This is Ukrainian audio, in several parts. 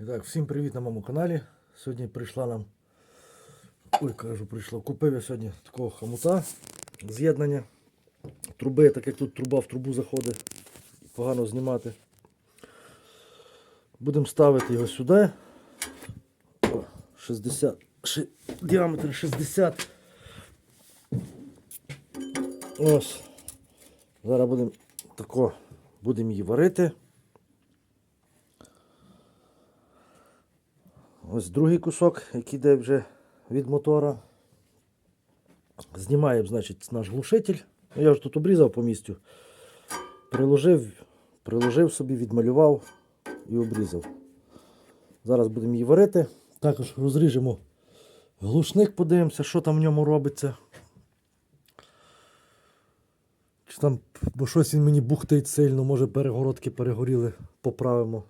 І так, всім привіт на моєму каналі. Сьогодні прийшла нам. Ой, кажу, прийшло. Купив я сьогодні такого хомута з'єднання. Труби, так як тут труба в трубу заходить, погано знімати. Будемо ставити його сюди. 60, ши- діаметр 60. Ось. Зараз будемо тако, будемо її варити. Ось другий кусок, який йде вже від мотора. Знімаємо, значить, наш глушитель. Ну, Я вже тут обрізав по місцю. Приложив, приложив собі, відмалював і обрізав. Зараз будемо її варити. Також розріжемо глушник, подивимося, що там в ньому робиться. Чи там, бо щось він мені бухтить сильно, може перегородки перегоріли, поправимо.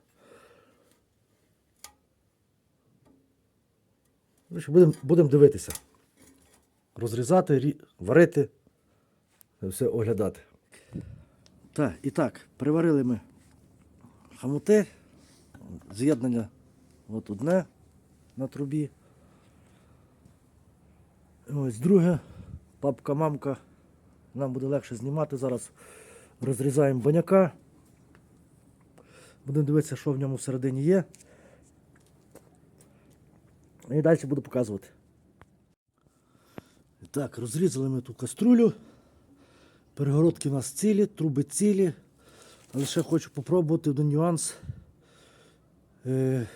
Будемо будем дивитися. Розрізати, рі- варити, все оглядати. Так, і так, приварили ми хамути, з'єднання от одне на трубі. Ось друге, папка-мамка. Нам буде легше знімати. Зараз розрізаємо баняка. Будемо дивитися, що в ньому всередині є. І далі буду показувати. Так, розрізали ми ту каструлю. Перегородки у нас цілі, труби цілі. Але ще хочу попробувати один нюанс. Е,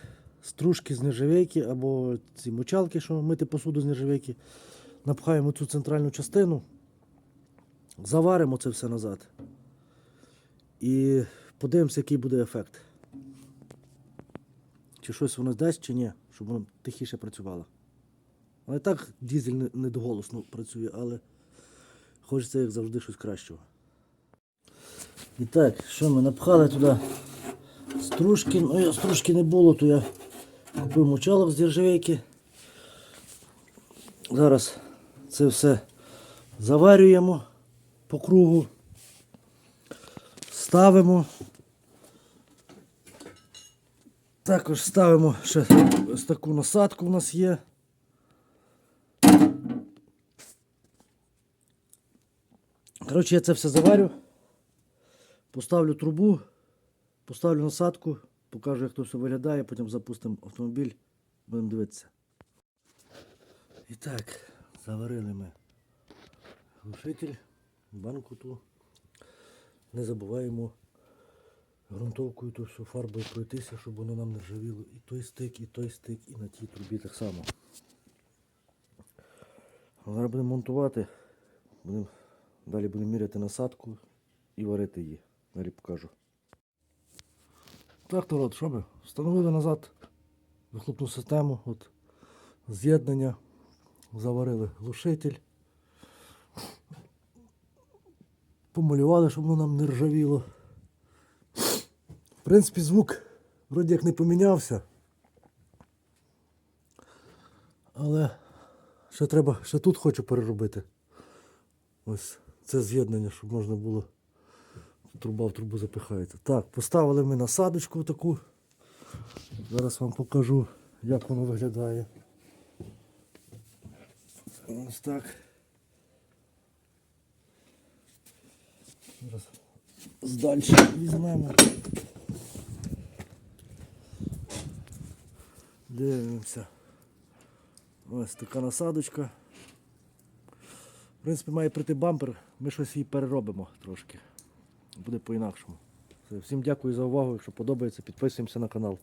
стружки з нержавейки або ці мочалки, що мити посуду з нержавейки. Напхаємо цю центральну частину, заваримо це все назад. І подивимося, який буде ефект. Чи щось воно дасть, чи ні, щоб воно тихіше працювало. Але так дізель не- недоголосно працює, але хочеться, як завжди, щось кращого. І так, що ми напхали туди стружки. Ну, я стружки не було, то я купив мочалок з нержавейки. Зараз це все заварюємо по кругу, ставимо. Також ставимо ще ось таку насадку у нас є. Коротше, я це все заварю, поставлю трубу, поставлю насадку, покажу, як то все виглядає, потім запустимо автомобіль, будемо дивитися. І так, заварили ми глушитель, банку ту. Не забуваємо ґрунтовкою ту всю фарбою пройтися, щоб воно нам не ржавіло. І той стик, і той стик, і на тій трубі так само. Зараз будемо монтувати. Будемо, далі будемо міряти насадку і варити її. Далі покажу. Так, то от, що ми? Встановили назад вихлопну систему, от, з'єднання, заварили глушитель. Помалювали, щоб воно нам не ржавіло. Принципі, звук вроді як не помінявся. Але ще треба, ще тут хочу переробити. Ось це з'єднання, щоб можна було. Труба в трубу запихається. Так, поставили ми насадочку таку. Зараз вам покажу, як воно виглядає. Ось так. Зараз здальше візьмемо. Дивимося. Ось така насадочка. В принципі, має прийти бампер, ми щось її переробимо трошки. Буде по-інакшому. Всім дякую за увагу. Якщо подобається, підписуємося на канал.